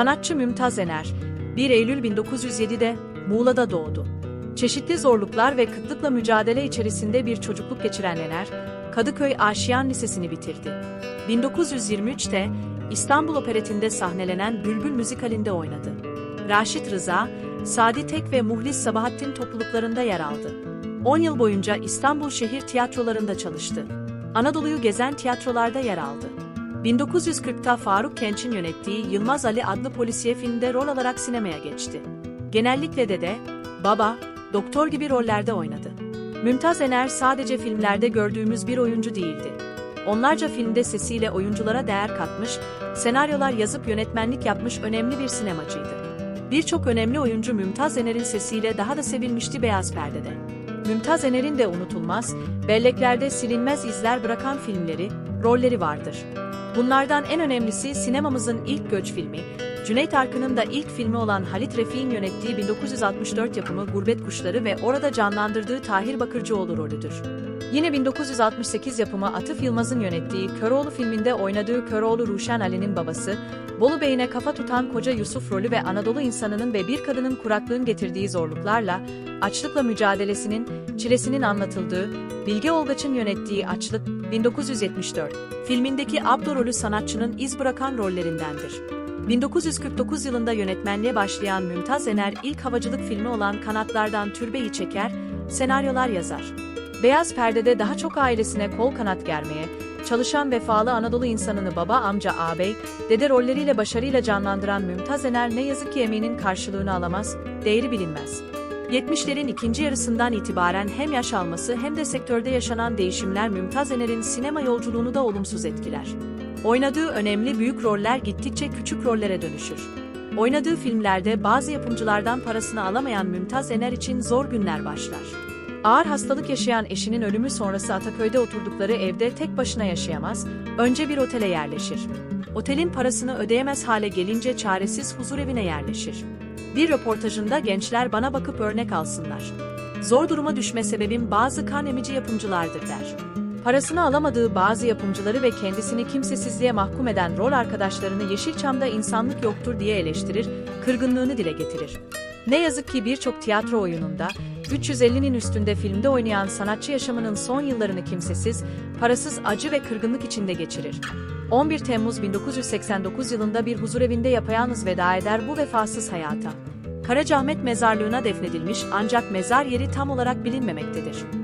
Sanatçı Mümtaz Ener, 1 Eylül 1907'de Muğla'da doğdu. Çeşitli zorluklar ve kıtlıkla mücadele içerisinde bir çocukluk geçiren Ener, Kadıköy Aşiyan Lisesi'ni bitirdi. 1923'te İstanbul Operetinde sahnelenen Bülbül müzikalinde oynadı. Raşit Rıza, Sadi Tek ve Muhlis Sabahattin topluluklarında yer aldı. 10 yıl boyunca İstanbul şehir tiyatrolarında çalıştı. Anadolu'yu gezen tiyatrolarda yer aldı. 1940'ta Faruk Kenç'in yönettiği Yılmaz Ali adlı polisiye filmde rol alarak sinemaya geçti. Genellikle dede, baba, doktor gibi rollerde oynadı. Mümtaz Ener sadece filmlerde gördüğümüz bir oyuncu değildi. Onlarca filmde sesiyle oyunculara değer katmış, senaryolar yazıp yönetmenlik yapmış önemli bir sinemacıydı. Birçok önemli oyuncu Mümtaz Ener'in sesiyle daha da sevilmişti Beyaz Perde'de. Mümtaz Ener'in de unutulmaz, belleklerde silinmez izler bırakan filmleri, rolleri vardır. Bunlardan en önemlisi sinemamızın ilk göç filmi, Cüneyt Arkın'ın da ilk filmi olan Halit Refik'in yönettiği 1964 yapımı Gurbet Kuşları ve orada canlandırdığı Tahir Bakırcıoğlu rolüdür. Yine 1968 yapımı Atıf Yılmaz'ın yönettiği Köroğlu filminde oynadığı Köroğlu Ruşen Ali'nin babası, Bolu Bey'ine kafa tutan koca Yusuf rolü ve Anadolu insanının ve bir kadının kuraklığın getirdiği zorluklarla, açlıkla mücadelesinin, çilesinin anlatıldığı, Bilge Olgaç'ın yönettiği Açlık, 1974, filmindeki Abdo rolü sanatçının iz bırakan rollerindendir. 1949 yılında yönetmenliğe başlayan Mümtaz Ener ilk havacılık filmi olan Kanatlardan Türbeyi çeker, senaryolar yazar. Beyaz perdede daha çok ailesine kol kanat germeye, çalışan vefalı Anadolu insanını baba, amca, ağabey, dede rolleriyle başarıyla canlandıran Mümtaz Ener ne yazık ki emeğinin karşılığını alamaz, değeri bilinmez. 70'lerin ikinci yarısından itibaren hem yaş alması hem de sektörde yaşanan değişimler Mümtaz Ener'in sinema yolculuğunu da olumsuz etkiler. Oynadığı önemli büyük roller gittikçe küçük rollere dönüşür. Oynadığı filmlerde bazı yapımcılardan parasını alamayan Mümtaz Ener için zor günler başlar. Ağır hastalık yaşayan eşinin ölümü sonrası Ataköy'de oturdukları evde tek başına yaşayamaz, önce bir otele yerleşir. Otelin parasını ödeyemez hale gelince çaresiz huzurevine yerleşir. Bir röportajında gençler bana bakıp örnek alsınlar. Zor duruma düşme sebebim bazı kan emici yapımcılardır der. Parasını alamadığı bazı yapımcıları ve kendisini kimsesizliğe mahkum eden rol arkadaşlarını Yeşilçam'da insanlık yoktur diye eleştirir, kırgınlığını dile getirir. Ne yazık ki birçok tiyatro oyununda, 350'nin üstünde filmde oynayan sanatçı yaşamının son yıllarını kimsesiz, parasız acı ve kırgınlık içinde geçirir. 11 Temmuz 1989 yılında bir huzurevinde yapayalnız veda eder bu vefasız hayata. Karacaahmet mezarlığına defnedilmiş ancak mezar yeri tam olarak bilinmemektedir.